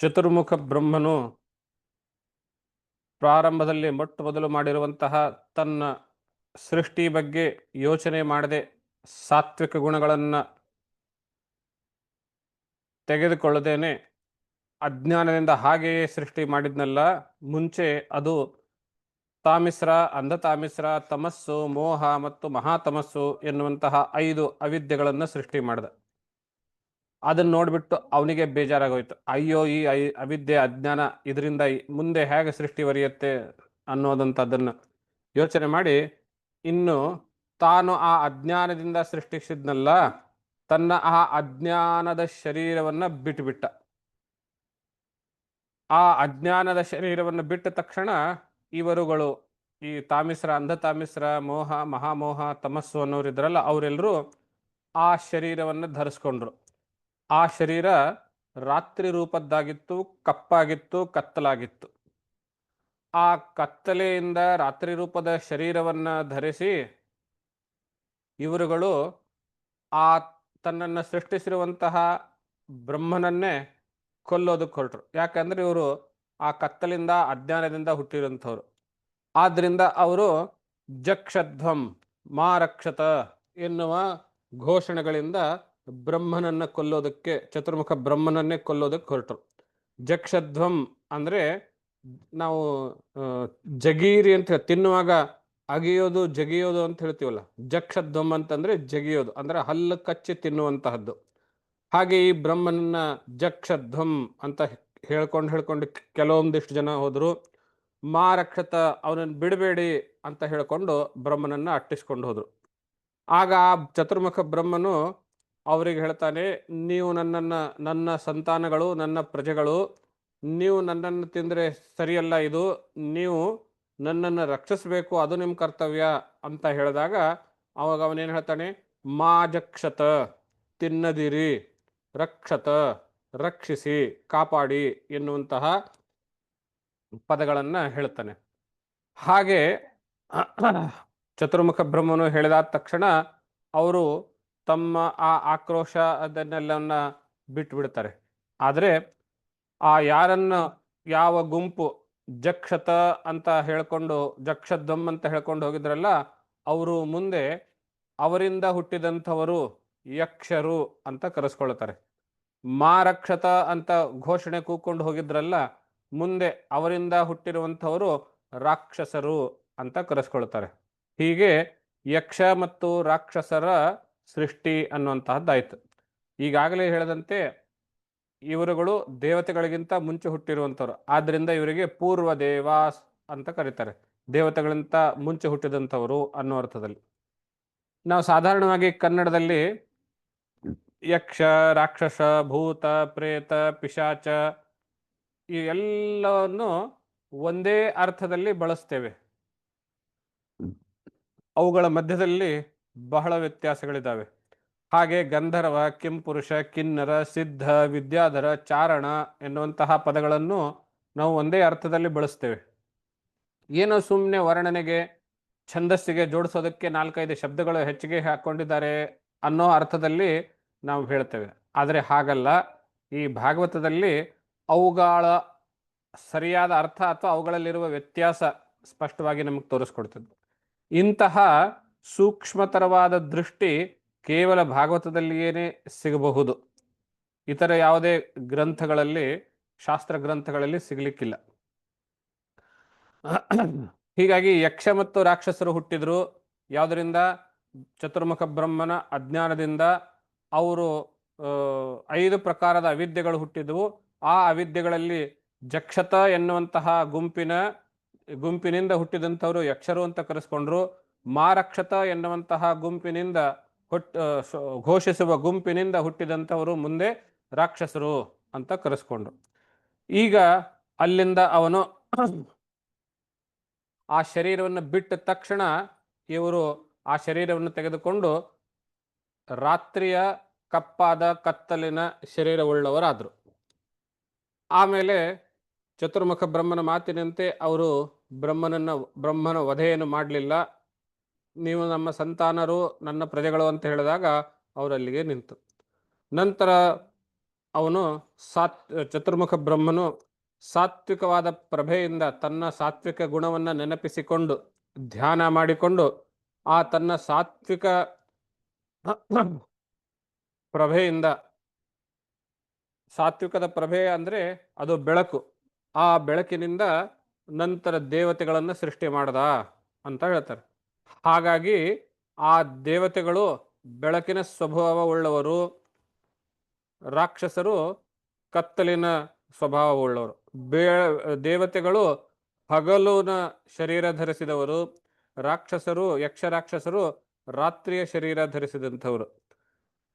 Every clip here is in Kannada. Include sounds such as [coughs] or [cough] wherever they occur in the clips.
ಚತುರ್ಮುಖ ಬ್ರಹ್ಮನು ಪ್ರಾರಂಭದಲ್ಲಿ ಮೊಟ್ಟ ಮೊದಲು ಮಾಡಿರುವಂತಹ ತನ್ನ ಸೃಷ್ಟಿ ಬಗ್ಗೆ ಯೋಚನೆ ಮಾಡದೆ ಸಾತ್ವಿಕ ಗುಣಗಳನ್ನು ತೆಗೆದುಕೊಳ್ಳದೇನೆ ಅಜ್ಞಾನದಿಂದ ಹಾಗೆಯೇ ಸೃಷ್ಟಿ ಮಾಡಿದ್ನಲ್ಲ, ಮುಂಚೆ ಅದು ತಾಮಿಸ್ರ, ಅಂಧತಾಮಿಸ್ರ, ತಮಸ್ಸು, ಮೋಹ ಮತ್ತು ಮಹಾತಮಸ್ಸು ಎನ್ನುವಂತಹ ಐದು ಅವಿದ್ಯೆಗಳನ್ನು ಸೃಷ್ಟಿ ಮಾಡಿದ. ಅದನ್ನ ನೋಡ್ಬಿಟ್ಟು ಅವನಿಗೆ ಬೇಜಾರಾಗೋಯ್ತು. ಅಯ್ಯೋ, ಈ ಐ, ಅವಿದ್ಯೆ, ಅಜ್ಞಾನ ಇದರಿಂದ ಮುಂದೆ ಹೇಗೆ ಸೃಷ್ಟಿ ಬರೆಯುತ್ತೆ ಅನ್ನೋದಂಥದ್ದನ್ನು ಯೋಚನೆ ಮಾಡಿ, ಇನ್ನು ತಾನು ಆ ಅಜ್ಞಾನದಿಂದ ಸೃಷ್ಟಿಸಿದ್ನಲ್ಲ, ತನ್ನ ಆ ಅಜ್ಞಾನದ ಶರೀರವನ್ನ ಬಿಟ್ಟುಬಿಟ್ಟ ಆ ಅಜ್ಞಾನದ ಶರೀರವನ್ನು ಬಿಟ್ಟ ತಕ್ಷಣ ಇವರುಗಳು ಈ ತಾಮಿಸ್ರ, ಅಂಧ ತಾಮಿಸ್ರ, ಮೋಹ, ಮಹಾಮೋಹ, ತಮಸ್ಸು ಅನ್ನೋರು ಇದ್ರಲ್ಲ ಅವರೆಲ್ಲರೂ ಆ ಶರೀರವನ್ನು ಧರಿಸ್ಕೊಂಡ್ರು. ಆ ಶರೀರ ರಾತ್ರಿ ರೂಪದ್ದಾಗಿತ್ತು, ಕಪ್ಪಾಗಿತ್ತು, ಕತ್ತಲಾಗಿತ್ತು. ಆ ಕತ್ತಲೆಯಿಂದ ರಾತ್ರಿ ರೂಪದ ಶರೀರವನ್ನ ಧರಿಸಿ ಇವರುಗಳು ಆ ತನ್ನನ್ನು ಸೃಷ್ಟಿಸಿರುವಂತಹ ಬ್ರಹ್ಮನನ್ನೇ ಕೊಲ್ಲೋದಕ್ಕೆ ಹೊರಟರು. ಯಾಕಂದ್ರೆ ಇವರು ಆ ಕತ್ತಲಿಂದ, ಅಜ್ಞಾನದಿಂದ ಹುಟ್ಟಿರುವಂಥವ್ರು. ಆದ್ರಿಂದ ಅವರು ಜಕ್ಷಧ್ವಂ, ಮಾರಕ್ಷತ ಎನ್ನುವ ಘೋಷಣೆಗಳಿಂದ ಬ್ರಹ್ಮನನ್ನ ಕೊಲ್ಲೋದಕ್ಕೆ, ಚತುರ್ಮುಖ ಬ್ರಹ್ಮನನ್ನೇ ಕೊಲ್ಲೋದಕ್ಕೆ ಹೊರಟರು. ಜಕ್ಷಧ್ವಂ ಅಂದ್ರೆ ನಾವು ಜಗೀರಿ ಅಂತ ಹೇಳಿ, ತಿನ್ನುವಾಗ ಅಗಿಯೋದು, ಜಗಿಯೋದು ಅಂತ ಹೇಳ್ತೀವಲ್ಲ, ಜಕ್ಷಧ್ವಂ ಅಂತಂದ್ರೆ ಜಗಿಯೋದು, ಅಂದ್ರೆ ಹಲ್ಲು ಕಚ್ಚಿ ತಿನ್ನುವಂತಹದ್ದು. ಹಾಗೆ ಈ ಬ್ರಹ್ಮನನ್ನ ಜಕ್ಷಧ್ವಂ ಅಂತ ಹೇಳ್ಕೊಂಡು ಹೇಳ್ಕೊಂಡು ಕೆಲವೊಂದಿಷ್ಟು ಜನ ಹೋದ್ರು, ಮಾರಕ್ಷತ ಅವನನ್ನು ಬಿಡಬೇಡಿ ಅಂತ ಹೇಳ್ಕೊಂಡು ಬ್ರಹ್ಮನನ್ನ ಅಟ್ಟಿಸ್ಕೊಂಡು ಹೋದ್ರು. ಆಗ ಆ ಚತುರ್ಮುಖ ಬ್ರಹ್ಮನು ಅವರಿಗೆ ಹೇಳ್ತಾನೆ, ನೀವು ನನ್ನನ್ನು, ನನ್ನ ಸಂತಾನಗಳು, ನನ್ನ ಪ್ರಜೆಗಳು, ನೀವು ನನ್ನನ್ನು ತಿಂದರೆ ಸರಿಯಲ್ಲ ಇದು, ನೀವು ನನ್ನನ್ನು ರಕ್ಷಿಸಬೇಕು, ಅದು ನಿಮ್ಮ ಕರ್ತವ್ಯ ಅಂತ ಹೇಳಿದಾಗ ಅವಾಗ ಅವನೇನು ಹೇಳ್ತಾನೆ ಮಾಜಕ್ಷತ ತಿನ್ನದಿರಿ, ರಕ್ಷತ, ರಕ್ಷಿಸಿ, ಕಾಪಾಡಿ ಎನ್ನುವಂತಹ ಪದಗಳನ್ನು ಹೇಳ್ತಾನೆ. ಹಾಗೆ ಚತುರ್ಮುಖ ಬ್ರಹ್ಮನು ಹೇಳಿದಾದ ತಕ್ಷಣ, ಅವರು ತಮ್ಮ ಆ ಆಕ್ರೋಶ ಅದನ್ನೆಲ್ಲವನ್ನ ಬಿಟ್ಟು ಬಿಡ್ತಾರೆ ಆದರೆ ಆ ಯಾರನ್ನು ಯಾವ ಗುಂಪು ಜಕ್ಷತ ಅಂತ ಹೇಳ್ಕೊಂಡು ಜಕ್ಷಧ್ವಂ ಅಂತ ಹೇಳ್ಕೊಂಡು ಹೋಗಿದ್ರಲ್ಲ, ಅವರು ಮುಂದೆ ಅವರಿಂದ ಹುಟ್ಟಿದಂಥವರು ಯಕ್ಷರು ಅಂತ ಕರೆಸ್ಕೊಳ್ತಾರೆ. ಮಾರಕ್ಷತ ಅಂತ ಘೋಷಣೆ ಕೂಕೊಂಡು ಹೋಗಿದ್ರಲ್ಲ, ಮುಂದೆ ಅವರಿಂದ ಹುಟ್ಟಿರುವಂಥವರು ರಾಕ್ಷಸರು ಅಂತ ಕರೆಸ್ಕೊಳ್ತಾರೆ. ಹೀಗೆ ಯಕ್ಷ ಮತ್ತು ರಾಕ್ಷಸರ ಸೃಷ್ಟಿ ಅನ್ನುವಂತಹದ್ದಾಯಿತು. ಈಗಾಗಲೇ ಹೇಳದಂತೆ ಇವರುಗಳು ದೇವತೆಗಳಿಗಿಂತ ಮುಂಚೆ ಹುಟ್ಟಿರುವಂಥವ್ರು. ಆದ್ರಿಂದ ಇವರಿಗೆ ಪೂರ್ವ ದೇವಾಸ್ ಅಂತ ಕರೀತಾರೆ. ದೇವತೆಗಳಿಂತ ಮುಂಚೆ ಹುಟ್ಟಿದಂಥವರು ಅನ್ನೋ ಅರ್ಥದಲ್ಲಿ. ನಾವು ಸಾಧಾರಣವಾಗಿ ಕನ್ನಡದಲ್ಲಿ ಯಕ್ಷ, ರಾಕ್ಷಸ, ಭೂತ, ಪ್ರೇತ, ಪಿಶಾಚ ಈ ಎಲ್ಲವನ್ನು ಒಂದೇ ಅರ್ಥದಲ್ಲಿ ಬಳಸ್ತೇವೆ. ಅವುಗಳ ಮಧ್ಯದಲ್ಲಿ ಬಹಳ ವ್ಯತ್ಯಾಸಗಳಿದ್ದಾವೆ ಹಾಗೆ ಗಂಧರ್ವ, ಕೆಂಪುರುಷ, ಕಿನ್ನರ, ಸಿದ್ಧ, ವಿದ್ಯಾಧರ, ಚಾರಣ ಎನ್ನುವಂತಹ ಪದಗಳನ್ನು ನಾವು ಒಂದೇ ಅರ್ಥದಲ್ಲಿ ಬಳಸ್ತೇವೆ. ಏನೋ ಸುಮ್ಮನೆ ವರ್ಣನೆಗೆ, ಛಂದಸ್ಸಿಗೆ ಜೋಡಿಸೋದಕ್ಕೆ ನಾಲ್ಕೈದು ಶಬ್ದಗಳು ಹೆಚ್ಚಿಗೆ ಹಾಕೊಂಡಿದ್ದಾರೆ ಅನ್ನೋ ಅರ್ಥದಲ್ಲಿ ನಾವು ಹೇಳ್ತೇವೆ. ಆದರೆ ಹಾಗಲ್ಲ. ಈ ಭಾಗವತದಲ್ಲಿ ಅವುಗಳ ಸರಿಯಾದ ಅರ್ಥ ಅಥವಾ ಅವುಗಳಲ್ಲಿರುವ ವ್ಯತ್ಯಾಸ ಸ್ಪಷ್ಟವಾಗಿ ನಮಗೆ ತೋರಿಸ್ಕೊಡ್ತದೆ. ಇಂತಹ ಸೂಕ್ಷ್ಮತರವಾದ ದೃಷ್ಟಿ ಕೇವಲ ಭಾಗವತದಲ್ಲಿಯೇ ಸಿಗಬಹುದು. ಇತರ ಯಾವುದೇ ಗ್ರಂಥಗಳಲ್ಲಿ, ಶಾಸ್ತ್ರ ಗ್ರಂಥಗಳಲ್ಲಿ ಸಿಗಲಿಕ್ಕಿಲ್ಲ. ಹೀಗಾಗಿ ಯಕ್ಷ ಮತ್ತು ರಾಕ್ಷಸರು ಹುಟ್ಟಿದ್ರು. ಯಾವುದರಿಂದ? ಚತುರ್ಮುಖ ಬ್ರಹ್ಮನ ಅಜ್ಞಾನದಿಂದ ಅವರು ಐದು ಪ್ರಕಾರದ ಅವಿದ್ಯೆಗಳು ಹುಟ್ಟಿದ್ವು. ಆ ಅವಿದ್ಯೆಗಳಲ್ಲಿ ಜಕ್ಷತ ಎನ್ನುವಂತಹ ಗುಂಪಿನ, ಗುಂಪಿನಿಂದ ಹುಟ್ಟಿದಂಥವರು ಯಕ್ಷರು ಅಂತ ಕರೆಸ್ಕೊಂಡ್ರು. ಮಾರಕ್ಷತ ಎನ್ನುವಂತಹ ಗುಂಪಿನಿಂದ ಹುಟ್ ಘೋಷಿಸುವ ಗುಂಪಿನಿಂದ ಹುಟ್ಟಿದಂಥವರು ಮುಂದೆ ರಾಕ್ಷಸರು ಅಂತ ಕರೆಸ್ಕೊಂಡ್ರು. ಈಗ ಅಲ್ಲಿಂದ ಅವನು ಆ ಶರೀರವನ್ನು ಬಿಟ್ಟ ತಕ್ಷಣ ಇವರು ಆ ಶರೀರವನ್ನು ತೆಗೆದುಕೊಂಡು ರಾತ್ರಿಯ ಕಪ್ಪಾದ ಕತ್ತಲಿನ ಶರೀರವುಳ್ಳವರಾದರು. ಆಮೇಲೆ ಚತುರ್ಮುಖ ಬ್ರಹ್ಮನ ಮಾತಿನಂತೆ ಅವರು ಬ್ರಹ್ಮನನ್ನು, ಬ್ರಹ್ಮನ ವಧೆಯನ್ನು ಮಾಡಲಿಲ್ಲ. ನೀವು ನಮ್ಮ ಸಂತಾನರು, ನನ್ನ ಪ್ರಜೆಗಳು ಅಂತ ಹೇಳಿದಾಗ ಅವರಲ್ಲಿಗೆ ನಿಂತು. ನಂತರ ಅವನು ಸಾತ್, ಚತುರ್ಮುಖ ಬ್ರಹ್ಮನು ಸಾತ್ವಿಕವಾದ ಪ್ರಭೆಯಿಂದ ತನ್ನ ಸಾತ್ವಿಕ ಗುಣವನ್ನು ನೆನಪಿಸಿಕೊಂಡು ಧ್ಯಾನ ಮಾಡಿಕೊಂಡು ಆ ತನ್ನ ಸಾತ್ವಿಕ ಪ್ರಭೆಯಿಂದ, ಸಾತ್ವಿಕದ ಪ್ರಭೆ ಅಂದರೆ ಅದು ಬೆಳಕು. ಆ ಬೆಳಕಿನಿಂದ ನಂತರ ದೇವತೆಗಳನ್ನು ಸೃಷ್ಟಿ ಮಾಡ್ದ ಅಂತ ಹೇಳ್ತಾರೆ. ಹಾಗಾಗಿ ಆ ದೇವತೆಗಳು ಬೆಳಕಿನ ಸ್ವಭಾವವುಳ್ಳವರು, ರಾಕ್ಷಸರು ಕತ್ತಲಿನ ಸ್ವಭಾವವುಳ್ಳವರು. ಬೇ, ದೇವತೆಗಳು ಹಗಲುನ ಶರೀರ ಧರಿಸಿದವರು, ರಾಕ್ಷಸರು, ಯಕ್ಷ ರಾಕ್ಷಸರು ರಾತ್ರಿಯ ಶರೀರ ಧರಿಸಿದಂಥವರು.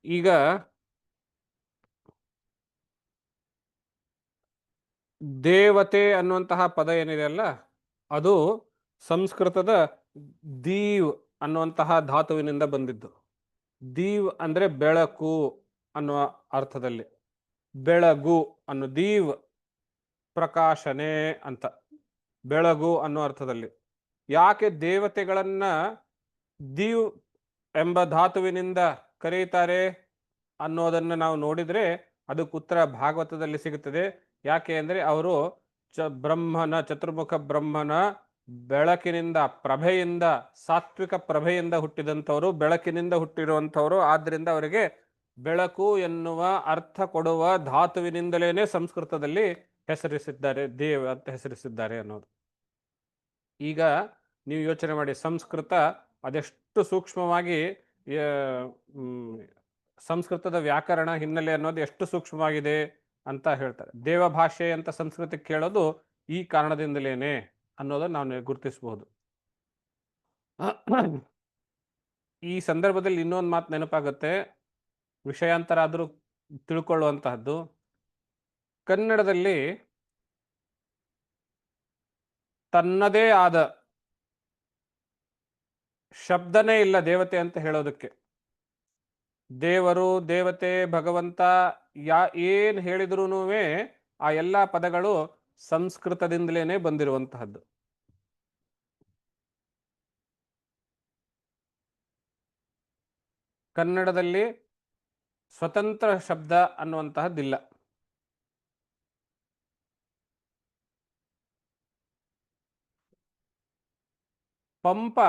ಈಗ ದೇವತೆ ಅನ್ನುವಂತಹ ಪದ ಏನಿದೆ ಅಲ್ಲ, ಅದು ಸಂಸ್ಕೃತದ ದೀವ್ ಅನ್ನುವಂತಹ ಧಾತುವಿನಿಂದ ಬಂದಿದ್ದು. ದೀವ್ ಅಂದ್ರೆ ಬೆಳಕು ಅನ್ನುವ ಅರ್ಥದಲ್ಲಿ. ಬೆಳಗು ಅನ್ನೋ ದೀವ್ ಪ್ರಕಾಶನೆ ಅಂತ. ಬೆಳಗು ಅನ್ನೋ ಅರ್ಥದಲ್ಲಿ. ಯಾಕೆ ದೇವತೆಗಳನ್ನ ದೀವ್ ಎಂಬ ಧಾತುವಿನಿಂದ ಕರೆಯುತ್ತಾರೆ ಅನ್ನೋದನ್ನು ನಾವು ನೋಡಿದ್ರೆ ಅದಕ್ಕೆ ಉತ್ತರ ಭಾಗವತದಲ್ಲಿ ಸಿಗುತ್ತದೆ. ಯಾಕೆ ಅಂದರೆ ಅವರು ಚ ಬ್ರಹ್ಮನ, ಚತುರ್ಮುಖ ಬ್ರಹ್ಮನ ಬೆಳಕಿನಿಂದ ಪ್ರಭೆಯಿಂದ, ಸಾತ್ವಿಕ ಪ್ರಭೆಯಿಂದ ಹುಟ್ಟಿದಂಥವರು, ಬೆಳಕಿನಿಂದ ಹುಟ್ಟಿರುವಂಥವರು ಆದ್ದರಿಂದ ಅವರಿಗೆ ಬೆಳಕು ಎನ್ನುವ ಅರ್ಥ ಕೊಡುವ ಧಾತುವಿನಿಂದಲೇ ಸಂಸ್ಕೃತದಲ್ಲಿ ಹೆಸರಿಸಿದ್ದಾರೆ, ದೇವ್ ಅಂತ ಹೆಸರಿಸಿದ್ದಾರೆ ಅನ್ನೋದು. ಈಗ ನೀವು ಯೋಚನೆ ಮಾಡಿ, ಸಂಸ್ಕೃತ ಅದೆಷ್ಟು ಸೂಕ್ಷ್ಮವಾಗಿ ಸಂಸ್ಕೃತದ ವ್ಯಾಕರಣ ಹಿನ್ನೆಲೆ ಅನ್ನೋದು ಎಷ್ಟು ಸೂಕ್ಷ್ಮವಾಗಿದೆ ಅಂತ ಹೇಳ್ತಾರೆ. ದೇವಭಾಷೆ ಅಂತ ಸಂಸ್ಕೃತಕ್ಕೆ ಕೇಳೋದು ಈ ಕಾರಣದಿಂದಲೇನೆ. ಅನ್ನೋದನ್ನು ನಾವು ಗುರುತಿಸಬಹುದು [coughs] ಈ ಸಂದರ್ಭದಲ್ಲಿ ಇನ್ನೊಂದು ಮಾತು ನೆನಪಾಗುತ್ತೆ. ವಿಷಯಾಂತರ ಆದರೂ ತಿಳ್ಕೊಳ್ಳುವಂತಹದ್ದು. ಕನ್ನಡದಲ್ಲಿ ತನ್ನದೇ ಆದ ಶಬ್ದನೇ ಇಲ್ಲ ದೇವತೆ ಅಂತ ಹೇಳೋದಕ್ಕೆ. ದೇವರು ದೇವತೆ ಭಗವಂತ ಯಾ ಏನ್ ಹೇಳಿದ್ರೂ ಆ ಎಲ್ಲ ಪದಗಳು ಸಂಸ್ಕೃತದಿಂದಲೇ ಬಂದಿರುವಂತಹದ್ದು. ಕನ್ನಡದಲ್ಲಿ ಸ್ವತಂತ್ರ ಶಬ್ದ ಅನ್ನುವಂತಹದ್ದಿಲ್ಲ. ಪಂಪ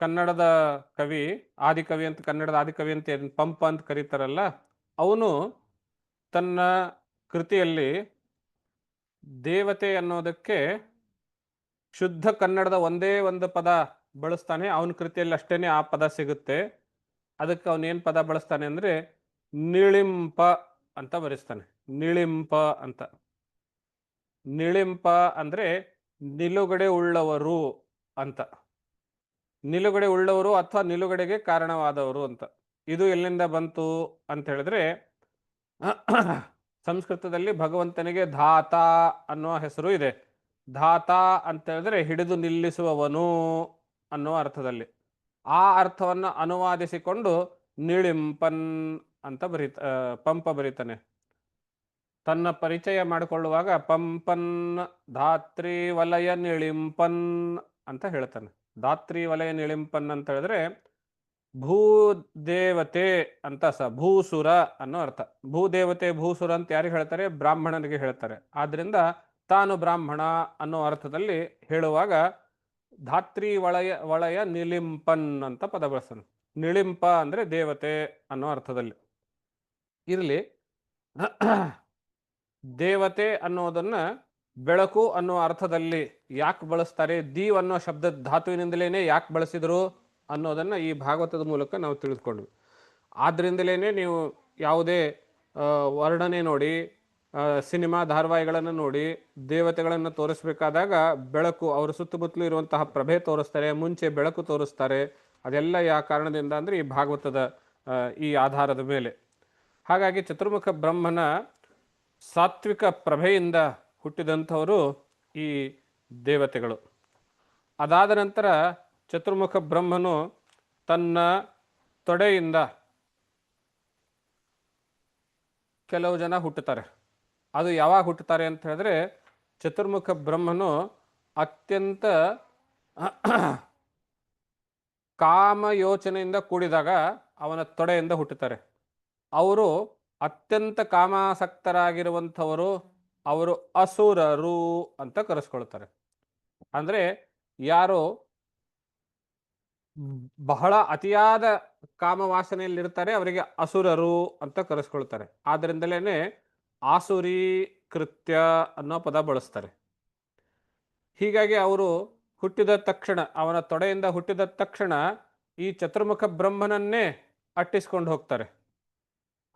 ಕನ್ನಡದ ಕವಿ, ಆದಿಕವಿ ಅಂತ, ಕನ್ನಡದ ಆದಿಕವಿ ಅಂತ ಪಂಪ ಅಂತ ಕರೀತಾರಲ್ಲ, ಅವನು ತನ್ನ ಕೃತಿಯಲ್ಲಿ ದೇವತೆ ಅನ್ನೋದಕ್ಕೆ ಶುದ್ಧ ಕನ್ನಡದ ಒಂದೇ ಒಂದು ಪದ ಬಳಸ್ತಾನೆ. ಅವನ ಕೃತಿಯಲ್ಲಿ ಅಷ್ಟೇನೆ ಆ ಪದ ಸಿಗುತ್ತೆ. ಅದಕ್ಕೆ ಅವನೇನು ಪದ ಬಳಸ್ತಾನೆ ಅಂದ್ರೆ ನಿಳಿಂಪ ಅಂತ ಬರೆಸ್ತಾನೆ. ನಿಳಿಂಪ ಅಂತ. ನಿಳಿಂಪ ಅಂದ್ರೆ ನಿಲುಗಡೆ ಉಳ್ಳವರು ಅಂತ. ನಿಲುಗಡೆ ಉಳ್ಳವರು ಅಥವಾ ನಿಲುಗಡೆಗೆ ಕಾರಣವಾದವರು ಅಂತ. ಇದು ಎಲ್ಲಿಂದ ಬಂತು ಅಂತ ಹೇಳಿದ್ರೆ ಸಂಸ್ಕೃತದಲ್ಲಿ ಭಗವಂತನಿಗೆ ಧಾತ ಅನ್ನುವ ಹೆಸರು ಇದೆ. ಧಾತ ಅಂತ ಹೇಳಿದ್ರೆ ಹಿಡಿದು ನಿಲ್ಲಿಸುವವನು ಅನ್ನುವ ಅರ್ಥದಲ್ಲಿ. ಆ ಅರ್ಥವನ್ನು ಅನುವಾದಿಸಿಕೊಂಡು ನಿಳಿಂಪನ್ ಅಂತ ಬರೀತ ಪಂಪ ಬರೀತಾನೆ. ತನ್ನ ಪರಿಚಯ ಮಾಡಿಕೊಳ್ಳುವಾಗ ಪಂಪನ್ ಧಾತ್ರಿ ವಲಯ ನಿಳಿಂಪನ್ ಅಂತ ಹೇಳ್ತಾನೆ. ಧಾತ್ರಿ ವಲಯ ನಿಳಿಂಪನ್ ಅಂತ ಹೇಳಿದ್ರೆ ಭೂದೇವತೆ ಅಂತ ಸ, ಭೂಸುರ ಅನ್ನೋ ಅರ್ಥ. ಭೂದೇವತೆ, ಭೂಸುರ ಅಂತ ಯಾರಿಗೆ ಹೇಳ್ತಾರೆ? ಬ್ರಾಹ್ಮಣನಿಗೆ ಹೇಳ್ತಾರೆ. ಆದ್ರಿಂದ ತಾನು ಬ್ರಾಹ್ಮಣ ಅನ್ನೋ ಅರ್ಥದಲ್ಲಿ ಹೇಳುವಾಗ ಧಾತ್ರಿ ವಳಯ ವಳಯ ನಿಲಿಂಪನ್ ಅಂತ ಪದ ಬಳಸ್ತಾನೆ ನಿಳಿಂಪ ಅಂದ್ರೆ ದೇವತೆ ಅನ್ನೋ ಅರ್ಥದಲ್ಲಿ. ಇರಲಿ. ದೇವತೆ ಅನ್ನೋದನ್ನ ಬೆಳಕು ಅನ್ನೋ ಅರ್ಥದಲ್ಲಿ ಯಾಕೆ ಬಳಸ್ತಾರೆ? ದೀವ್ ಅನ್ನೋ ಶಬ್ದದ ಧಾತುವಿನಿಂದಲೇ ಯಾಕೆ ಬಳಸಿದ್ರು? ಅನ್ನೋದನ್ನ ಈ ಭಾಗವತದ ಮೂಲಕ ನಾವು ತಿಳಿದುಕೊಂಡ್ವಿ. ಆದ್ದರಿಂದಲೇ ನೀವು ಯಾವುದೇ ವರ್ಣನೆ ನೋಡಿ ಸಿನಿಮಾ ಧಾರಾವಾಹಿಗಳನ್ನು ನೋಡಿ, ದೇವತೆಗಳನ್ನು ತೋರಿಸ್ಬೇಕಾದಾಗ ಬೆಳಕು, ಅವರ ಸುತ್ತಮುತ್ತಲು ಇರುವಂತಹ ಪ್ರಭೆ ತೋರಿಸ್ತಾರೆ, ಮುಂಚೆ ಬೆಳಕು ತೋರಿಸ್ತಾರೆ, ಅದೆಲ್ಲ ಯಾವ ಕಾರಣದಿಂದ ಅಂದರೆ ಈ ಭಾಗವತದ ಈ ಆಧಾರದ ಮೇಲೆ. ಹಾಗಾಗಿ ಚತುರ್ಮುಖ ಬ್ರಹ್ಮನ ಸಾತ್ವಿಕ ಪ್ರಭೆಯಿಂದ ಹುಟ್ಟಿದಂಥವರು ಈ ದೇವತೆಗಳು. ಅದಾದ ನಂತರ ಚತುರ್ಮುಖ ಬ್ರಹ್ಮನು ತನ್ನ ತೊಡೆಯಿಂದ ಕೆಲವು ಜನ ಹುಟ್ಟುತ್ತಾರೆ. ಅದು ಯಾವಾಗ ಹುಟ್ಟುತ್ತಾರೆ ಅಂತ ಹೇಳಿದ್ರೆ ಚತುರ್ಮುಖ ಬ್ರಹ್ಮನು ಅತ್ಯಂತ ಕಾಮ ಯೋಚನೆಯಿಂದ ಕೂಡಿದಾಗ ಅವನ ತೊಡೆಯಿಂದ ಹುಟ್ಟುತ್ತಾರೆ. ಅವರು ಅತ್ಯಂತ ಕಾಮಾಸಕ್ತರಾಗಿರುವಂಥವರು ಅವರು ಅಸುರರು ಅಂತ ಕರೆಸ್ಕೊಳ್ತಾರೆ. ಅಂದರೆ ಯಾರು ಬಹಳ ಅತಿಯಾದ ಕಾಮವಾಸನೆಯಲ್ಲಿರ್ತಾರೆ, ಅವರಿಗೆ ಅಸುರರು ಅಂತ ಕರೆಸ್ಕೊಳ್ತಾರೆ. ಆದ್ರಿಂದಲೇನೆ ಆಸುರಿ, ಕೃತ್ಯ ಅನ್ನೋ ಪದ ಬಳಸ್ತಾರೆ. ಹೀಗಾಗಿ ಅವರು ಹುಟ್ಟಿದ ತಕ್ಷಣ, ಅವನ ತೊಡೆಯಿಂದ ಹುಟ್ಟಿದ ತಕ್ಷಣ ಈ ಚತುರ್ಮುಖ ಬ್ರಹ್ಮನನ್ನೇ ಅಟ್ಟಿಸ್ಕೊಂಡು ಹೋಗ್ತಾರೆ.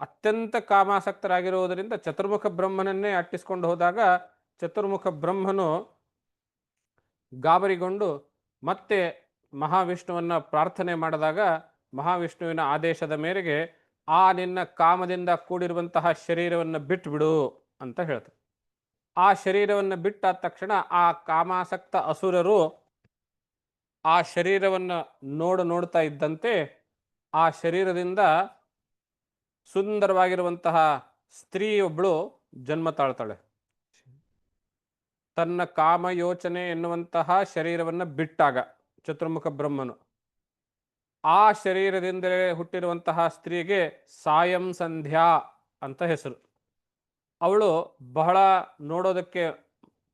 ಅತ್ಯಂತ ಕಾಮಾಸಕ್ತರಾಗಿರುವುದರಿಂದ ಚತುರ್ಮುಖ ಬ್ರಹ್ಮನನ್ನೇ ಅಟ್ಟಿಸ್ಕೊಂಡು ಹೋದಾಗ ಚತುರ್ಮುಖ ಬ್ರಹ್ಮನು ಗಾಬರಿಗೊಂಡು ಮತ್ತೆ ಮಹಾವಿಷ್ಣುವನ್ನ ಪ್ರಾರ್ಥನೆ ಮಾಡಿದಾಗ ಮಹಾವಿಷ್ಣುವಿನ ಆದೇಶದ ಮೇರೆಗೆ ಆ ನಿನ್ನ ಕಾಮದಿಂದ ಕೂಡಿರುವಂತಹ ಶರೀರವನ್ನು ಬಿಟ್ಬಿಡು ಅಂತ ಹೇಳ್ತಾರೆ. ಆ ಶರೀರವನ್ನು ಬಿಟ್ಟಾದ ತಕ್ಷಣ ಆ ಕಾಮಾಸಕ್ತ ಅಸುರರು ಆ ಶರೀರವನ್ನು ನೋಡು ನೋಡ್ತಾ ಇದ್ದಂತೆ ಆ ಶರೀರದಿಂದ ಸುಂದರವಾಗಿರುವಂತಹ ಸ್ತ್ರೀಯೊಬ್ಬಳು ಜನ್ಮ ತಾಳ್ತಾಳೆ. ತನ್ನ ಕಾಮ ಯೋಚನೆ ಎನ್ನುವಂತಹ ಶರೀರವನ್ನು ಬಿಟ್ಟಾಗ ಚತುರ್ಮುಖ ಬ್ರಹ್ಮನು. ಆ ಶರೀರದಿಂದಲೇ ಹುಟ್ಟಿರುವಂತಹ ಸ್ತ್ರೀಗೆ ಸಾಯಂ ಸಂಧ್ಯಾ ಅಂತ ಹೆಸರು. ಅವಳು ಬಹಳ ನೋಡೋದಕ್ಕೆ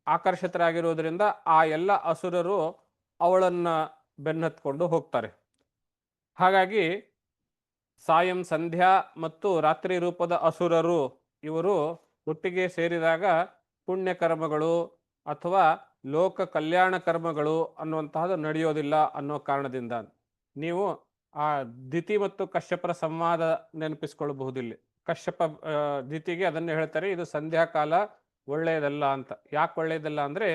ಆಕರ್ಷಿತರಾಗಿರುವುದರಿಂದ ಆ ಎಲ್ಲ ಅಸುರರು ಅವಳನ್ನ ಬೆನ್ನತ್ಕೊಂಡು ಹೋಗ್ತಾರೆ. ಹಾಗಾಗಿ ಸಾಯಂ ಸಂಧ್ಯಾ ಮತ್ತು ರಾತ್ರಿ ರೂಪದ ಅಸುರರು ಇವರು ಒಟ್ಟಿಗೆ ಸೇರಿದಾಗ ಪುಣ್ಯ ಕರ್ಮಗಳು ಅಥವಾ ಲೋಕ ಕಲ್ಯಾಣ ಕರ್ಮಗಳು ಅನ್ನುವಂತಹದ್ದು ನಡೆಯೋದಿಲ್ಲ ಅನ್ನೋ ಕಾರಣದಿಂದ ನೀವು ಆ ದಿತಿ ಮತ್ತು ಕಶ್ಯಪರ ಸಂವಾದ ನೆನಪಿಸ್ಕೊಳ್ಬಹುದಿಲ್ಲಿ. ಕಶ್ಯಪ ದಿತಿಗೆ ಅದನ್ನು ಹೇಳ್ತಾರೆ, ಇದು ಸಂಧ್ಯಾಕಾಲ ಒಳ್ಳೆಯದಲ್ಲ ಅಂತ. ಯಾಕೆ ಒಳ್ಳೆಯದಲ್ಲ ಅಂದ್ರೆ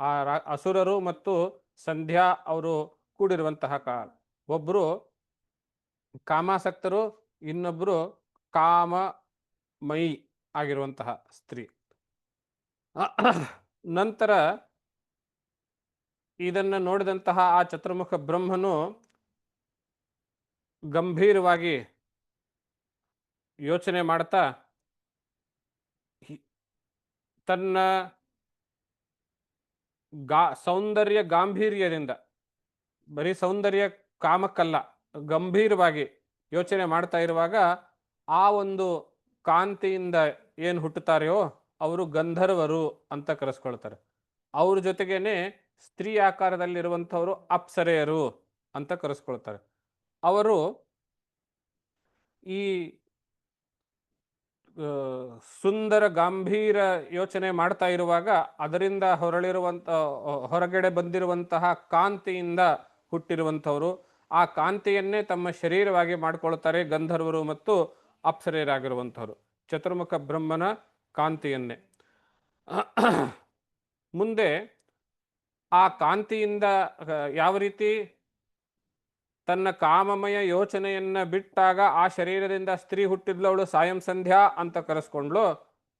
ಆ ಅಸುರರು ಮತ್ತು ಸಂಧ್ಯಾ ಅವರು ಕೂಡಿರುವಂತಹ ಕಾಲ. ಒಬ್ಬರು ಕಾಮಾಸಕ್ತರು, ಇನ್ನೊಬ್ರು ಮೈ ಆಗಿರುವಂತಹ ಸ್ತ್ರೀ. ನಂತರ ಇದನ್ನ ನೋಡಿದಂತಹ ಆ ಚತುರ್ಮುಖ ಬ್ರಹ್ಮನು ಗಂಭೀರವಾಗಿ ಯೋಚನೆ ಮಾಡ್ತಾ ತನ್ನ ಗಾ, ಸೌಂದರ್ಯ ಗಾಂಭೀರ್ಯದಿಂದ, ಬರೀ ಸೌಂದರ್ಯ ಕಾಮಕ್ಕಲ್ಲ, ಗಂಭೀರವಾಗಿ ಯೋಚನೆ ಮಾಡ್ತಾ ಇರುವಾಗ ಆ ಒಂದು ಕಾಂತಿಯಿಂದ ಏನು ಹುಟ್ಟುತ್ತಾರೆಯೋ, ಅವರು ಗಂಧರ್ವರು ಅಂತ ಕರೆಸ್ಕೊಳ್ತಾರೆ. ಅವ್ರ ಜೊತೆಗೇನೆ ಸ್ತ್ರೀ ಆಕಾರದಲ್ಲಿರುವಂಥವರು ಅಪ್ಸರೆಯರು ಅಂತ ಕರೆಸ್ಕೊಳ್ತಾರೆ. ಅವರು ಈ ಸುಂದರ ಗಂಭೀರ ಯೋಚನೆ ಮಾಡ್ತಾ ಇರುವಾಗ ಅದರಿಂದ ಹೊರಳಿರುವಂತ ಹೊರಗಡೆ ಬಂದಿರುವಂತಹ ಕಾಂತಿಯಿಂದ ಹುಟ್ಟಿರುವಂಥವರು. ಆ ಕಾಂತಿಯನ್ನೇ ತಮ್ಮ ಶರೀರವಾಗಿ ಮಾಡಿಕೊಳ್ತಾರೆ ಗಂಧರ್ವರು ಮತ್ತು ಅಪ್ಸರೆಯರಾಗಿರುವಂಥವ್ರು. ಚತುರ್ಮುಖ ಬ್ರಹ್ಮನ ಕಾಂತಿಯನ್ನೇ. ಮುಂದೆ ಆ ಕಾಂತಿಯಿಂದ ಯಾವ ರೀತಿ? ತನ್ನ ಕಾಮಮಯ ಯೋಚನೆಯನ್ನ ಬಿಟ್ಟಾಗ ಆ ಶರೀರದಿಂದ ಸ್ತ್ರೀ ಹುಟ್ಟಿದ್ಲವಳು ಸಾಯಂ ಸಂಧ್ಯಾ ಅಂತ ಕರೆಸ್ಕೊಂಡ್ಲು.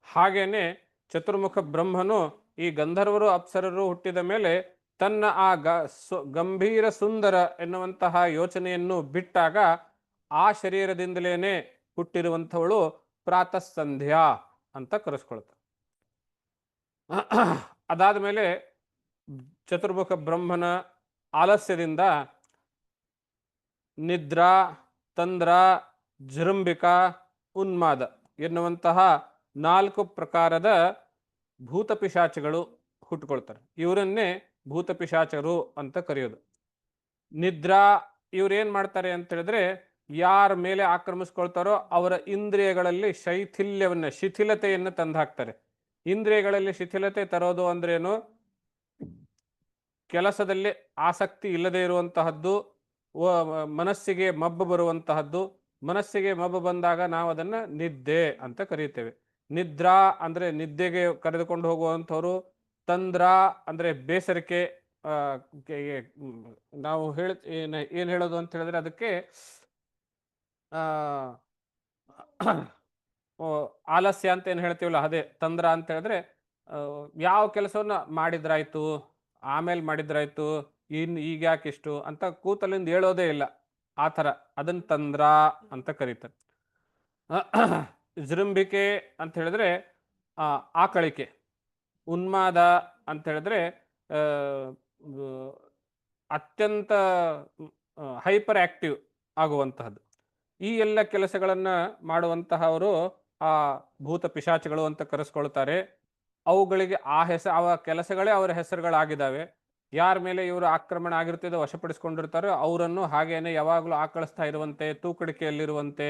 ಹಾಗೇನೆ ಚತುರ್ಮುಖ ಬ್ರಹ್ಮನು ಈ ಗಂಧರ್ವರು, ಅಪ್ಸರರು ಹುಟ್ಟಿದ ಮೇಲೆ ತನ್ನ ಆ ಗ ಗಂಭೀರ ಸುಂದರ ಎನ್ನುವಂತಹ ಯೋಚನೆಯನ್ನು ಬಿಟ್ಟಾಗ ಆ ಶರೀರದಿಂದಲೇನೆ ಹುಟ್ಟಿರುವಂಥವಳು ಪ್ರಾತಃ ಸಂಧ್ಯಾ ಅಂತ ಕರೆಸ್ಕೊಳ್ತಾರೆ ಅದಾದ ಮೇಲೆ ಚತುರ್ಮುಖ ಬ್ರಹ್ಮನ ಆಲಸ್ಯದಿಂದ ನಿದ್ರಾ, ತಂದ್ರ ಜೃಂಬಿಕ ಉನ್ಮಾದ ಎನ್ನುವಂತಹ ನಾಲ್ಕು ಪ್ರಕಾರದ ಭೂತಪಿಶಾಚಗಳು ಹುಟ್ಟುಕೊಳ್ತಾರೆ. ಇವರನ್ನೇ ಭೂತಪಿಶಾಚರು ಅಂತ ಕರೆಯೋದು. ನಿದ್ರಾ ಇವ್ರೇನ್ ಮಾಡ್ತಾರೆ ಅಂತ ಹೇಳಿದ್ರೆ ಯಾರ ಮೇಲೆ ಆಕ್ರಮಿಸ್ಕೊಳ್ತಾರೋ ಅವರ ಇಂದ್ರಿಯಗಳಲ್ಲಿ ಶೈಥಿಲ್ಯವನ್ನ, ಶಿಥಿಲತೆಯನ್ನು ತಂದು ಹಾಕ್ತಾರೆ. ಇಂದ್ರಿಯಗಳಲ್ಲಿ ಶಿಥಿಲತೆ ತರೋದು ಅಂದ್ರೇನು? ಕೆಲಸದಲ್ಲಿ ಆಸಕ್ತಿ ಇಲ್ಲದೆ ಇರುವಂತಹದ್ದು ಮನಸ್ಸಿಗೆ ಮಬ್ಬು ಬರುವಂತಹದ್ದು, ಮನಸ್ಸಿಗೆ ಮಬ್ಬು ಬಂದಾಗ ನಾವು ಅದನ್ನು ನಿದ್ದೆ ಅಂತ ಕರೀತೇವೆ. ನಿದ್ರಾ ಅಂದರೆ ನಿದ್ದೆಗೆ ಕರೆದುಕೊಂಡು ಹೋಗುವಂಥವ್ರು, ತಂದ್ರ ಅಂದರೆ ಬೇಸರಿಕೆ ನಾವು ಹೇಳ, ಏನು ಹೇಳೋದು ಅಂತ ಹೇಳಿದ್ರೆ ಅದಕ್ಕೆ ಆಲಸ್ಯ ಅಂತ ಏನು ಹೇಳ್ತೀವಲ್ಲ, ಅದೇ ತಂದ್ರ ಅಂತ ಹೇಳಿದ್ರೆ ಯಾವ ಕೆಲಸವನ್ನು ಮಾಡಿದ್ರಾಯ್ತು? ಆಮೇಲೆ ಮಾಡಿದ್ರಾಯ್ತು, ಇನ್ ಈಗ ಯಾಕೆ ಇಷ್ಟು ಅಂತ ಕೂತಲಿಂದ ಹೇಳೋದೇ ಇಲ್ಲ. ಆ ಥರ. ಅದನ್ನ ತಂದ್ರ ಅಂತ ಕರೀತಾರೆ. [clears throat] ವಿಜೃಂಭಿಕೆ ಅಂತ ಹೇಳಿದ್ರೆ ಆಕಳಿಕೆ ಉನ್ಮಾದ ಅಂತ ಹೇಳಿದ್ರೆ ಅತ್ಯಂತ ಹೈಪರ್ ಆಕ್ಟಿವ್ ಆಗುವಂತಹದ್ದು. ಈ ಎಲ್ಲ ಕೆಲಸಗಳನ್ನು ಮಾಡುವಂತಹವರು ಆ ಭೂತ ಪಿಶಾಚಿಗಳು ಅಂತ ಕರೆಸ್ಕೊಳ್ತಾರೆ. ಅವುಗಳಿಗೆ ಆ ಹೆಸ, ಅವ ಕೆಲಸಗಳೇ ಅವರ ಹೆಸರುಗಳಾಗಿದ್ದಾವೆ. ಯಾರ ಮೇಲೆ ಇವರು ಆಕ್ರಮಣ ಆಗಿರ್ತಿದೆ ವಶಪಡಿಸ್ಕೊಂಡಿರ್ತಾರೋ, ಅವರನ್ನು ಹಾಗೇನೆ ಯಾವಾಗಲೂ ಆಕಳಿಸ್ತಾ ಇರುವಂತೆ, ತೂಕಡಿಕೆಯಲ್ಲಿರುವಂತೆ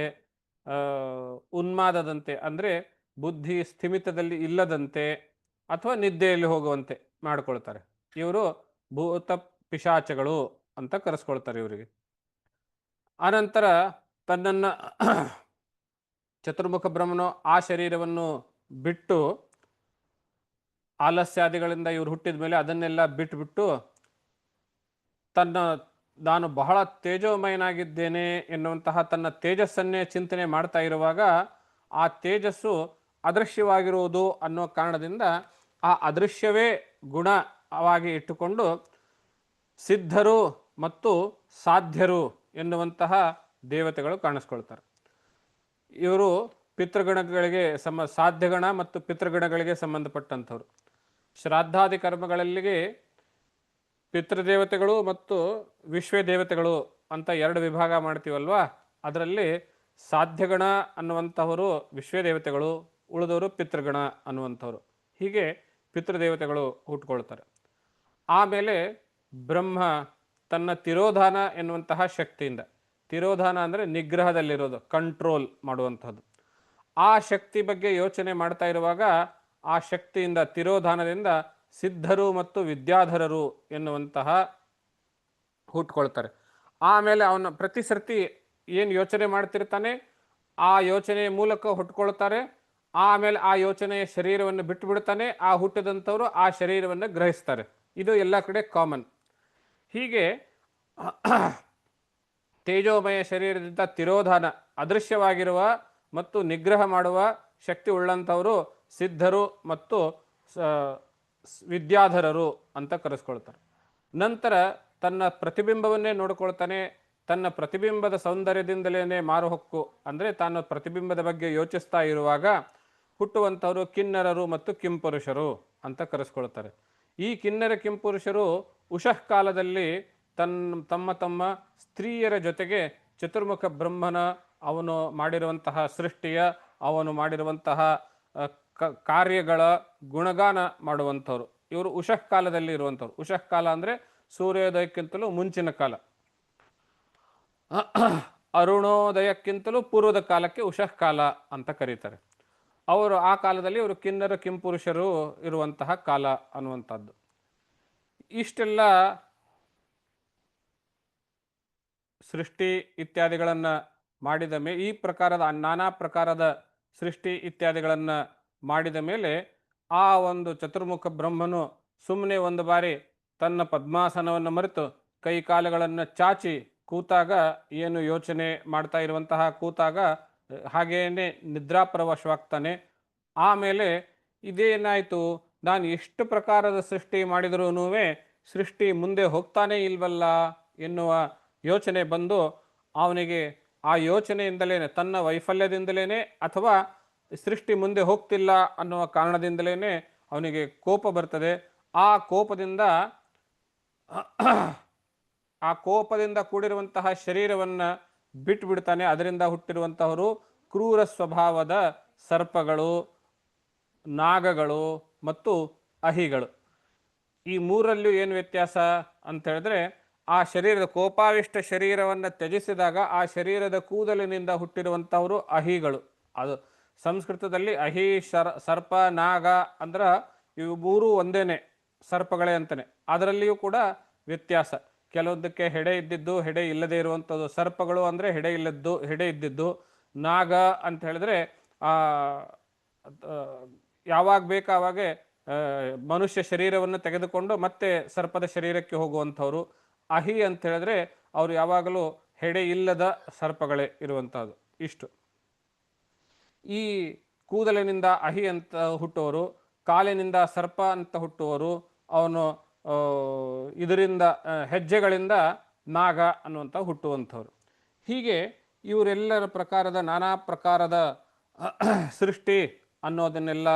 ಉನ್ಮಾದದಂತೆ, ಅಂದರೆ ಬುದ್ಧಿ ಸ್ಥಿಮಿತದಲ್ಲಿ ಇಲ್ಲದಂತೆ ಅಥವಾ ನಿದ್ದೆಯಲ್ಲಿ ಹೋಗುವಂತೆ ಮಾಡ್ಕೊಳ್ತಾರೆ. ಇವರು ಭೂತ ಪಿಶಾಚಗಳು ಅಂತ ಕರೆಸ್ಕೊಳ್ತಾರೆ ಇವರಿಗೆ. ಆನಂತರ ತನ್ನನ್ನು ಚತುರ್ಮುಖ ಬ್ರಹ್ಮನು ಆ ಶರೀರವನ್ನು ಬಿಟ್ಟು ಆಲಸ್ಯಾದಿಗಳಿಂದ ಇವರು ಹುಟ್ಟಿದ ಮೇಲೆ ಅದನ್ನೆಲ್ಲ ಬಿಟ್ಬಿಟ್ಟು ತನ್ನ, ನಾನು ಬಹಳ ತೇಜೋಮಯನಾಗಿದ್ದೇನೆ ಎನ್ನುವಂತಹ ತನ್ನ ತೇಜಸ್ಸನ್ನೇ ಚಿಂತನೆ ಮಾಡ್ತಾ ಇರುವಾಗ ಆ ತೇಜಸ್ಸು ಅದೃಶ್ಯವಾಗಿರುವುದು ಅನ್ನೋ ಕಾರಣದಿಂದ ಆ ಅದೃಶ್ಯವೇ ಗುಣವಾಗಿ ಇಟ್ಟುಕೊಂಡು ಸಿದ್ಧರು ಮತ್ತು ಸಾಧ್ಯರು ಎನ್ನುವಂತಹ ದೇವತೆಗಳು ಕಾಣಿಸ್ಕೊಳ್ತಾರೆ. ಇವರು ಪಿತೃಗಣಗಳಿಗೆ ಸಮ, ಸಾಧ್ಯಗಣ ಮತ್ತು ಪಿತೃಗಣಗಳಿಗೆ ಸಂಬಂಧಪಟ್ಟಂಥವ್ರು. ಶ್ರಾದ್ದಾದಿ ಕರ್ಮಗಳಲ್ಲಿಗೆ ಪಿತೃದೇವತೆಗಳು ಮತ್ತು ವಿಶ್ವ ದೇವತೆಗಳು ಅಂತ ಎರಡು ವಿಭಾಗ ಮಾಡ್ತೀವಲ್ವಾ? ಅದರಲ್ಲಿ ಸಾಧ್ಯಗಣ ಅನ್ನುವಂಥವರು ವಿಶ್ವ ದೇವತೆಗಳು ಉಳಿದವರು ಪಿತೃಗಣ ಅನ್ನುವಂಥವ್ರು. ಹೀಗೆ ಪಿತೃದೇವತೆಗಳು ಹುಟ್ಕೊಳ್ತಾರೆ. ಆಮೇಲೆ ಬ್ರಹ್ಮ ತನ್ನ ತಿರೋಧಾನ ಎನ್ನುವಂತಹ ಶಕ್ತಿಯಿಂದ, ತಿರೋಧಾನ ಅಂದರೆ ನಿಗ್ರಹದಲ್ಲಿರೋದು ಕಂಟ್ರೋಲ್ ಮಾಡುವಂಥದ್ದು. ಆ ಶಕ್ತಿ ಬಗ್ಗೆ ಯೋಚನೆ ಮಾಡ್ತಾ ಇರುವಾಗ ಆ ಶಕ್ತಿಯಿಂದ ತಿರೋಧಾನದಿಂದ ಸಿದ್ಧರು ಮತ್ತು ವಿದ್ಯಾಧರರು ಎನ್ನುವಂತಹ ಹುಟ್ಕೊಳ್ತಾರೆ. ಆಮೇಲೆ ಅವನ ಪ್ರತಿ ಸರ್ತಿ ಏನು ಯೋಚನೆ ಮಾಡ್ತಿರ್ತಾನೆ? ಆ ಯೋಚನೆಯ ಮೂಲಕ ಹುಟ್ಕೊಳ್ತಾರೆ. ಆಮೇಲೆ ಆ ಯೋಚನೆಯ ಶರೀರವನ್ನು ಬಿಟ್ಟು ಬಿಡ್ತಾನೆ ಆ ಹುಟ್ಟಿದಂಥವರು ಆ ಶರೀರವನ್ನು ಗ್ರಹಿಸ್ತಾರೆ. ಇದು ಎಲ್ಲ ಕಡೆ ಕಾಮನ್. ಹೀಗೆ ತೇಜೋಮಯ ಶರೀರದಿಂದ ತಿರೋಧಾನ ಅದೃಶ್ಯವಾಗಿರುವ ಮತ್ತು ನಿಗ್ರಹ ಮಾಡುವ ಶಕ್ತಿ ಉಳ್ಳಂಥವರು ಸಿದ್ಧರು ಮತ್ತು ವಿದ್ಯಾಧರರು ಅಂತ ಕರೆಸ್ಕೊಳ್ತಾರೆ. ನಂತರ ತನ್ನ ಪ್ರತಿಬಿಂಬವನ್ನೇ ನೋಡಿಕೊಳ್ತಾನೆ, ತನ್ನ ಪ್ರತಿಬಿಂಬದ ಸೌಂದರ್ಯದಿಂದಲೇ ಮಾರುಹೊಕ್ಕು ಅಂದರೆ ತಾನು ಪ್ರತಿಬಿಂಬದ ಬಗ್ಗೆ ಯೋಚಿಸ್ತಾ ಇರುವಾಗ ಹುಟ್ಟುವಂಥವರು ಕಿನ್ನರರು ಮತ್ತು ಕಿಂಪುರುಷರು ಅಂತ ಕರೆಸ್ಕೊಳ್ತಾರೆ. ಈ ಕಿನ್ನರ ಕಿಂಪುರುಷರು ಉಷಃ ಕಾಲದಲ್ಲಿ ತನ್ನ ತಮ್ಮ ತಮ್ಮ ಸ್ತ್ರೀಯರ ಜೊತೆಗೆ ಚತುರ್ಮುಖ ಬ್ರಹ್ಮನ ಅವನು ಮಾಡಿರುವಂತಹ ಸೃಷ್ಟಿಯ, ಅವನು ಮಾಡಿರುವಂತಹ ಕಾರ್ಯಗಳ ಗುಣಗಾನ ಮಾಡುವಂಥವ್ರು. ಇವರು ಉಷಃ ಕಾಲದಲ್ಲಿ ಇರುವಂಥವ್ರು. ಉಷಃ ಕಾಲ ಅಂದರೆ ಸೂರ್ಯೋದಯಕ್ಕಿಂತಲೂ ಮುಂಚಿನ ಕಾಲ. ಅರುಣೋದಯಕ್ಕಿಂತಲೂ ಪೂರ್ವದ ಕಾಲಕ್ಕೆ ಉಷಃ ಕಾಲ ಅಂತ ಕರೀತಾರೆ. ಅವರು ಆ ಕಾಲದಲ್ಲಿ ಇವರು ಕಿನ್ನರ, ಕಿಂಪುರುಷರು ಇರುವಂತಹ ಕಾಲ ಅನ್ನುವಂಥದ್ದು. ಇಷ್ಟೆಲ್ಲ ಸೃಷ್ಟಿ ಇತ್ಯಾದಿಗಳನ್ನು ಮಾಡಿದ ಮೇ, ಈ ಪ್ರಕಾರದ, ನಾನಾ ಪ್ರಕಾರದ ಸೃಷ್ಟಿ ಇತ್ಯಾದಿಗಳನ್ನು ಮಾಡಿದ ಮೇಲೆ ಆ ಒಂದು ಚತುರ್ಮುಖ ಬ್ರಹ್ಮನು ಸುಮ್ಮನೆ ಒಂದು ಬಾರಿ ತನ್ನ ಪದ್ಮಾಸನವನ್ನು ಮರೆತು ಕೈ ಕಾಲುಗಳನ್ನು ಚಾಚಿ ಕೂತಾಗ ಏನು ಯೋಚನೆ ಮಾಡ್ತಾ ಇರುವಂತಹ ಕೂತಾಗ, ಹಾಗೇನೆ ನಿದ್ರಾಪರವಶವಾಗ್ತಾನೆ. ಆಮೇಲೆ ಇದೇನಾಯಿತು? ನಾನು ಎಷ್ಟು ಪ್ರಕಾರದ ಸೃಷ್ಟಿ ಮಾಡಿದ್ರೂ ಸೃಷ್ಟಿ ಮುಂದೆ ಹೋಗ್ತಾನೇ ಇಲ್ವಲ್ಲ ಎನ್ನುವ ಯೋಚನೆ ಬಂದು ಅವನಿಗೆ ಆ ಯೋಚನೆಯಿಂದಲೇ ತನ್ನ ವೈಫಲ್ಯದಿಂದಲೇ ಅಥವಾ ಸೃಷ್ಟಿ ಮುಂದೆ ಹೋಗ್ತಿಲ್ಲ ಅನ್ನುವ ಕಾರಣದಿಂದಲೇ ಅವನಿಗೆ ಕೋಪ ಬರ್ತದೆ. ಆ ಕೋಪದಿಂದ ಆ ಕೋಪದಿಂದ ಕೂಡಿರುವಂತಹ ಶರೀರವನ್ನು ಬಿಟ್ಟು ಬಿಡ್ತಾನೆ ಅದರಿಂದ ಹುಟ್ಟಿರುವಂತಹವರು ಕ್ರೂರ ಸ್ವಭಾವದ ಸರ್ಪಗಳು, ನಾಗಗಳು ಮತ್ತು ಅಹಿಗಳು. ಈ ಮೂರಲ್ಲೂ ಏನು ವ್ಯತ್ಯಾಸ ಅಂತ ಹೇಳಿದ್ರೆ, ಆ ಶರೀರದ ಕೋಪಾವಿಷ್ಟ ಶರೀರವನ್ನು ತ್ಯಜಿಸಿದಾಗ ಆ ಶರೀರದ ಕೂದಲಿನಿಂದ ಹುಟ್ಟಿರುವಂಥವರು ಅಹಿಗಳು. ಅದು ಸಂಸ್ಕೃತದಲ್ಲಿ ಅಹಿ, ಶರ, ಸರ್ಪ, ನಾಗ ಅಂದ್ರೆ ಇವು ಮೂರು ಒಂದೇನೆ ಸರ್ಪಗಳೇ ಅಂತಾನೆ. ಅದರಲ್ಲಿಯೂ ಕೂಡ ವ್ಯತ್ಯಾಸ. ಕೆಲವೊಂದಕ್ಕೆ ಹೆಡೆ ಇದ್ದಿದ್ದು ಹೆಡೆ ಇಲ್ಲದೆ ಇರುವಂಥದ್ದು. ಸರ್ಪಗಳು ಅಂದರೆ ಹೆಡೆ ಇಲ್ಲದ್ದು, ಹೆಡೆ ಇದ್ದಿದ್ದು. ನಾಗ ಅಂತ ಹೇಳಿದ್ರೆ, ಆ ಯಾವಾಗ ಬೇಕಾವಾಗೆ ಮನುಷ್ಯ ಶರೀರವನ್ನು ತೆಗೆದುಕೊಂಡು ಮತ್ತೆ ಸರ್ಪದ ಶರೀರಕ್ಕೆ ಹೋಗುವಂಥವ್ರು. ಅಹಿ ಅಂತ ಹೇಳಿದ್ರೆ ಅವರು ಯಾವಾಗಲೂ ಹೆಡೆ ಇಲ್ಲದ ಸರ್ಪಗಳೇ ಇರುವಂಥದ್ದು. ಇಷ್ಟು. ಈ ಕೂದಲಿನಿಂದ ಅಹಿ ಅಂತ ಹುಟ್ಟುವರು, ಕಾಲಿನಿಂದ ಸರ್ಪ ಅಂತ ಹುಟ್ಟುವರು, ಅವನು ಇದರಿಂದ ಹೆಜ್ಜೆಗಳಿಂದ ನಾಗ ಅನ್ನುವಂಥ ಹುಟ್ಟುವಂಥವ್ರು. ಹೀಗೆ ಇವರೆಲ್ಲರ ಪ್ರಕಾರದ, ನಾನಾ ಪ್ರಕಾರದ, [clears throat] ಸೃಷ್ಟಿ ಅನ್ನೋದನ್ನೆಲ್ಲ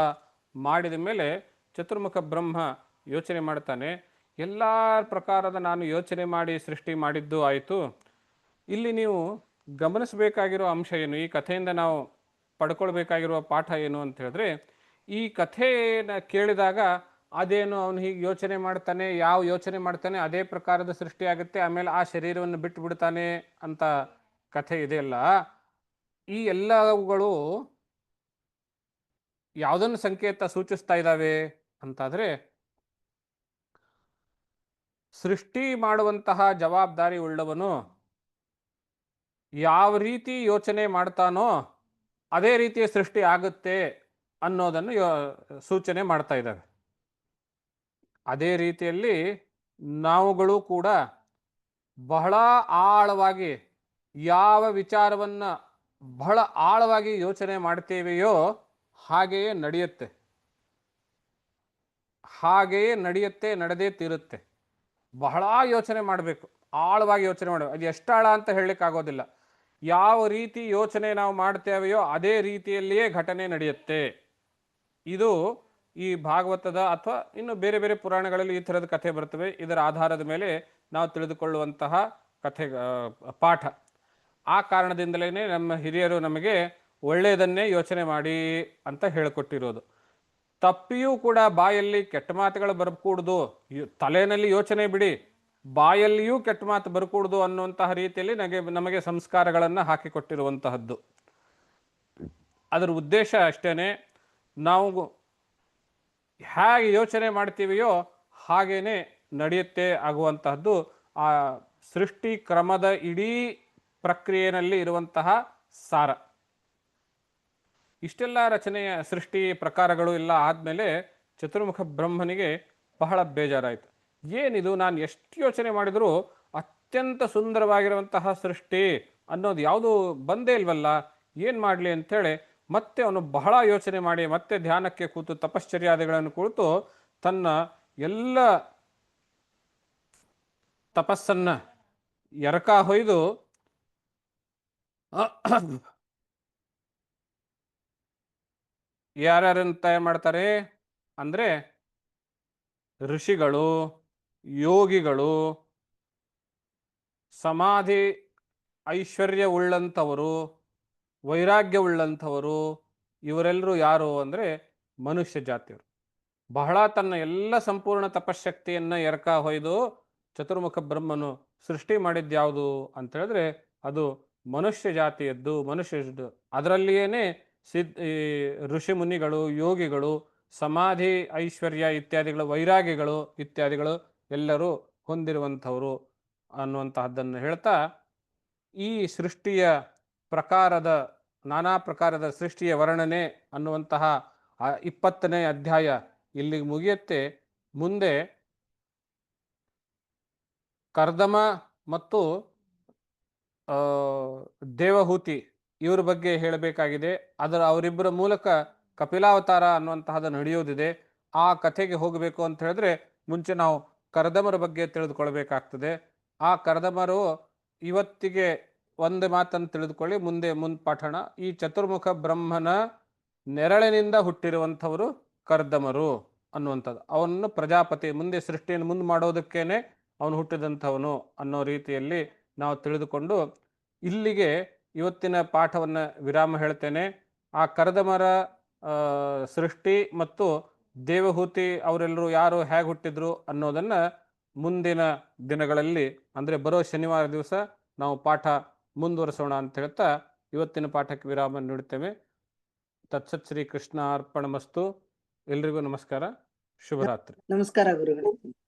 ಮಾಡಿದ ಮೇಲೆ ಚತುರ್ಮುಖ ಬ್ರಹ್ಮ ಯೋಚನೆ ಮಾಡ್ತಾನೆ. ಎಲ್ಲ ಪ್ರಕಾರದ ನಾನು ಯೋಚನೆ ಮಾಡಿ ಸೃಷ್ಟಿ ಮಾಡಿದ್ದು ಆಯಿತು. ಇಲ್ಲಿ ನೀವು ಗಮನಿಸಬೇಕಾಗಿರೋ ಅಂಶ ಏನು? ಈ ಕಥೆಯಿಂದ ನಾವು ಪಡ್ಕೊಳ್ಬೇಕಾಗಿರುವ ಪಾಠ ಏನು ಅಂತ ಹೇಳಿದ್ರೆ, ಈ ಕಥೆನ ಕೇಳಿದಾಗ ಅದೇನು ಅವನು ಹೀಗೆ ಯೋಚನೆ ಮಾಡ್ತಾನೆ, ಯಾವ ಯೋಚನೆ ಮಾಡ್ತಾನೆ, ಅದೇ ಪ್ರಕಾರದ ಸೃಷ್ಟಿ ಆಗುತ್ತೆ, ಆಮೇಲೆ ಆ ಶರೀರವನ್ನು ಬಿಟ್ಟು ಬಿಡ್ತಾನೆ ಅಂತ ಕಥೆ ಇದೆಯಲ್ಲ ಈ ಎಲ್ಲವುಗಳು ಯಾವುದನ್ನು ಸಂಕೇತ ಸೂಚಿಸ್ತಾ ಇದ್ದಾವೆ ಅಂತಾದರೆ, ಸೃಷ್ಟಿ ಮಾಡುವಂತಹ ಜವಾಬ್ದಾರಿ ಉಳ್ಳವನು ಯಾವ ರೀತಿ ಯೋಚನೆ ಮಾಡ್ತಾನೋ ಅದೇ ರೀತಿಯ ಸೃಷ್ಟಿ ಆಗುತ್ತೆ ಅನ್ನೋದನ್ನು ಸೂಚನೆ ಮಾಡ್ತಾ ಇದ್ದಾವೆ. ಅದೇ ರೀತಿಯಲ್ಲಿ ನಾವುಗಳು ಕೂಡ ಬಹಳ ಆಳವಾಗಿ ಯಾವ ವಿಚಾರವನ್ನ ಬಹಳ ಆಳವಾಗಿ ಯೋಚನೆ ಮಾಡ್ತೇವೆಯೋ ಹಾಗೆಯೇ ನಡೆಯುತ್ತೆ. ಹಾಗೆಯೇ ನಡೆಯುತ್ತೆ, ನಡೆದೇ ತೀರುತ್ತೆ. ಬಹಳ ಯೋಚನೆ ಮಾಡಬೇಕು. ಆಳವಾಗಿ ಯೋಚನೆ ಮಾಡಬೇಕು. ಅದು ಎಷ್ಟು ಆಳ ಅಂತ ಹೇಳಲಿಕ್ಕೆ ಆಗೋದಿಲ್ಲ ಯಾವ ರೀತಿ ಯೋಚನೆ ನಾವು ಮಾಡ್ತೇವೆಯೋ ಅದೇ ರೀತಿಯಲ್ಲಿಯೇ ಘಟನೆ ನಡೆಯುತ್ತೆ. ಇದು ಈ ಭಾಗವತದ ಅಥವಾ ಇನ್ನು ಬೇರೆ ಬೇರೆ ಪುರಾಣಗಳಲ್ಲಿ ಈ ಥರದ ಕಥೆ ಬರ್ತವೆ ಇದರ ಆಧಾರದ ಮೇಲೆ ನಾವು ತಿಳಿದುಕೊಳ್ಳುವಂತಹ ಕಥೆ ಪಾಠ. ಆ ಕಾರಣದಿಂದಲೇ ನಮ್ಮ ಹಿರಿಯರು ನಮಗೆ ಒಳ್ಳೆಯದನ್ನೇ ಯೋಚನೆ ಮಾಡಿ ಅಂತ ಹೇಳಿಕೊಟ್ಟಿರೋದು. ತಪ್ಪಿಯೂ ಕೂಡ ಬಾಯಲ್ಲಿ ಕೆಟ್ಟ ಮಾತುಗಳು ಬರಕೂಡ್ದು. ತಲೆಯಲ್ಲಿ ಯೋಚನೆ ಬಿಡಿ. ಬಾಯಲ್ಲಿಯೂ ಕೆಟ್ಟ ಮಾತು ಬರಕೂಡ್ದು ಅನ್ನುವಂತಹ ರೀತಿಯಲ್ಲಿ ನನಗೆ ನಮಗೆ ಸಂಸ್ಕಾರಗಳನ್ನು ಹಾಕಿಕೊಟ್ಟಿರುವಂತಹದ್ದು. ಅದರ ಉದ್ದೇಶ ಅಷ್ಟೇನೆ, ನಾವು ಹೇಗೆ ಯೋಚನೆ ಮಾಡ್ತೀವಿಯೋ ಹಾಗೇನೆ ನಡೆಯುತ್ತೆ ಆಗುವಂತಹದ್ದು, ಆ ಸೃಷ್ಟಿ ಕ್ರಮದ ಇಡೀ ಪ್ರಕ್ರಿಯೆಯಲ್ಲಿ ಇರುವಂತಹ ಸಾರ. ಇಷ್ಟೆಲ್ಲ ರಚನೆಯ ಸೃಷ್ಟಿ ಪ್ರಕಾರಗಳು ಎಲ್ಲ ಆದಮೇಲೆ ಚತುರ್ಮುಖ ಬ್ರಹ್ಮನಿಗೆ ಬಹಳ ಬೇಜಾರಾಯಿತು. ಏನಿದು ನಾನು ಎಷ್ಟು ಯೋಚನೆ ಮಾಡಿದರೂ ಅತ್ಯಂತ ಸುಂದರವಾಗಿರುವಂತಹ ಸೃಷ್ಟಿ ಅನ್ನೋದು ಯಾವುದು ಬಂದೇ ಇಲ್ವಲ್ಲ, ಏನು ಮಾಡಲಿ ಅಂಥೇಳಿ ಮತ್ತೆ ಅವನು ಬಹಳ ಯೋಚನೆ ಮಾಡಿ ಮತ್ತೆ ಧ್ಯಾನಕ್ಕೆ ಕೂತು ತಪಶ್ಚರ್ಯಾದಿಗಳನ್ನು ಕುಳಿತು ತನ್ನ ಎಲ್ಲ ತಪಸ್ಸನ್ನ ಎರಕ ಹೊಯ್ದು, ಯಾರ್ಯಾರನ್ನು ತಯಾರು ಮಾಡ್ತಾರೆ ಅಂದ್ರೆ ಋಷಿಗಳು. ಯೋಗಿಗಳು ಸಮಾಧಿ ಐಶ್ವರ್ಯ ಉಳ್ಳಂಥವರು ವೈರಾಗ್ಯ ಉಳ್ಳಂಥವರು ಇವರೆಲ್ಲರೂ ಯಾರು ಅಂದರೆ ಮನುಷ್ಯ ಜಾತಿಯವರು. ಬಹಳ ತನ್ನ ಎಲ್ಲ ಸಂಪೂರ್ಣ ತಪಶಕ್ತಿಯನ್ನು ಎರಕ ಹೊಯ್ದು ಚತುರ್ಮುಖ ಬ್ರಹ್ಮನು ಸೃಷ್ಟಿ ಮಾಡಿದ್ಯಾವುದು ಅಂತ ಹೇಳಿದ್ರೆ ಅದು ಮನುಷ್ಯ ಜಾತಿಯದ್ದು, ಮನುಷ್ಯ ಅದರಲ್ಲಿಯೇ ಸಿದ್ ಈ ಋಷಿ ಮುನಿಗಳು ಯೋಗಿಗಳು, ಸಮಾಧಿ ಐಶ್ವರ್ಯ ಇತ್ಯಾದಿಗಳು, ವೈರಾಗಿಗಳು ಇತ್ಯಾದಿಗಳು ಎಲ್ಲರೂ ಹೊಂದಿರುವಂಥವರು ಅನ್ನುವಂತಹದ್ದನ್ನು ಹೇಳ್ತಾ, ಈ ಸೃಷ್ಟಿಯ ಪ್ರಕಾರದ, ನಾನಾ ಪ್ರಕಾರದ ಸೃಷ್ಟಿಯ ವರ್ಣನೆ ಅನ್ನುವಂತಹ ಇಪ್ಪತ್ತನೇ ಅಧ್ಯಾಯ ಇಲ್ಲಿಗೆ ಮುಗಿಯುತ್ತೆ. ಮುಂದೆ ಕರ್ದಮ ಮತ್ತು ದೇವಹೂತಿ ಇವ್ರ ಬಗ್ಗೆ ಹೇಳಬೇಕಾಗಿದೆ. ಅದರ ಅವರಿಬ್ಬರ ಮೂಲಕ ಕಪಿಲಾವತಾರ ಅನ್ನುವಂತಹದ್ದು ನಡೆಯೋದಿದೆ ಆ ಕಥೆಗೆ ಹೋಗಬೇಕು ಅಂತ ಹೇಳಿದ್ರೆ ಮುಂಚೆ ನಾವು ಕರ್ದಮರ ಬಗ್ಗೆ ತಿಳಿದುಕೊಳ್ಬೇಕಾಗ್ತದೆ. ಆ ಕರ್ದಮರು ಇವತ್ತಿಗೆ ಒಂದು ಮಾತನ್ನು ತಿಳಿದುಕೊಳ್ಳಿ, ಮುಂದೆ ಮುಂದ್ ಪಠಣ ಈ ಚತುರ್ಮುಖ ಬ್ರಹ್ಮನ ನೆರಳಿನಿಂದ ಹುಟ್ಟಿರುವಂಥವರು ಕರ್ದಮರು ಅನ್ನುವಂಥದ್ದು. ಅವನನ್ನು ಪ್ರಜಾಪತಿ ಮುಂದೆ ಸೃಷ್ಟಿಯನ್ನು ಮುಂದೆ ಮಾಡೋದಕ್ಕೇನೆ ಅವನು ಹುಟ್ಟಿದಂಥವನು ಅನ್ನೋ ರೀತಿಯಲ್ಲಿ ನಾವು ತಿಳಿದುಕೊಂಡು, ಇಲ್ಲಿಗೆ ಇವತ್ತಿನ ಪಾಠವನ್ನು ವಿರಾಮ ಹೇಳ್ತೇನೆ. ಆ ಕರ್ದಮರ ಸೃಷ್ಟಿ ಮತ್ತು ದೇವಹೂತಿ ಅವರೆಲ್ಲರೂ ಯಾರು ಹೇಗೆ ಹುಟ್ಟಿದ್ರು ಅನ್ನೋದನ್ನ ಮುಂದಿನ ದಿನಗಳಲ್ಲಿ, ಅಂದ್ರೆ ಬರೋ ಶನಿವಾರ ದಿವಸ ನಾವು ಪಾಠ ಮುಂದುವರಿಸೋಣ ಅಂತ ಹೇಳ್ತಾ ಇವತ್ತಿನ ಪಾಠಕ್ಕೆ ವಿರಾಮ ನೀಡುತ್ತೇವೆ. ತತ್ಸತ್ ಶ್ರೀ ಕೃಷ್ಣ ಅರ್ಪಣ ಮಸ್ತು ಎಲ್ರಿಗೂ ನಮಸ್ಕಾರ. ಶುಭರಾತ್ರಿ. ನಮಸ್ಕಾರ ಗುರುಗಳೇ.